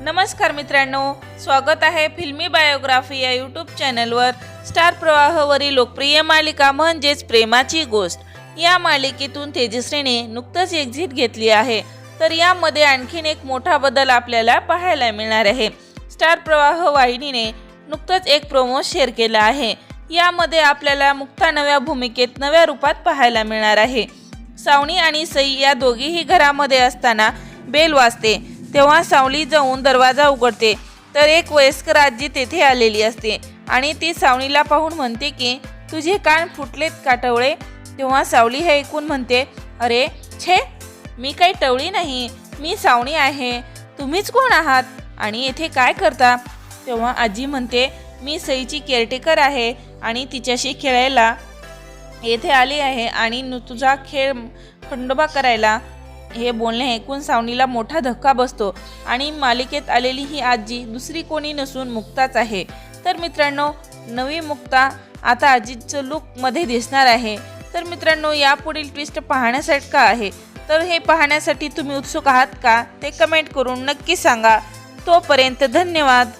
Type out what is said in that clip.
नमस्कार मित्रांनो स्वागत आहे फिल्मी बायोग्राफी या यूट्यूब चॅनलवर. स्टार प्रवाहवरील लोकप्रिय मालिका म्हणजेच प्रेमाची गोष्ट. या मालिकेतून तेजश्रीने नुकतंच एक्झिट घेतली आहे. तर यामध्ये आणखीन एक मोठा बदल आपल्याला पाहायला मिळणार आहे. स्टार प्रवाह वाहिनीने नुकतंच एक प्रोमो शेअर केला आहे. यामध्ये आपल्याला मुक्ता नव्या भूमिकेत नव्या रूपात पाहायला मिळणार आहे. सावणी आणि सई या दोघीही घरामध्ये असताना बेल वाजते. तेव्हा सावली जाऊन दरवाजा उघडते. तर एक वयस्कर आजी तेथे आलेली असते आणि ती सावणीला पाहून म्हणते की तुझे कान फुटलेत काटवळे तेव्हा सावली हे ऐकून म्हणते अरे छे मी काही टवळी नाही. मी सावणी आहे. तुम्हीच कोण आहात? आणि येथे काय करता? तेव्हा आजी म्हणते मी सईची केअरटेकर आहे आणि तिच्याशी खेळायला येथे आली आहे आणि नु- तुझा खेळ खंडोबा करायला हे बोलणे ऐकून सावनीला मोठा धक्का बसतो आणि मालिकेत आलेली ही आजी दुसरी कोणी नसून मुक्ताच आहे. तर मित्रांनो नवी मुक्ता आता आजीचं लुकमध्ये दिसणार आहे. तर मित्रांनो यापुढील ट्विस्ट पाहण्यासाठी का आहे. तर हे पाहण्यासाठी तुम्ही उत्सुक आहात का? ते कमेंट करून नक्की सांगा. तोपर्यंत धन्यवाद.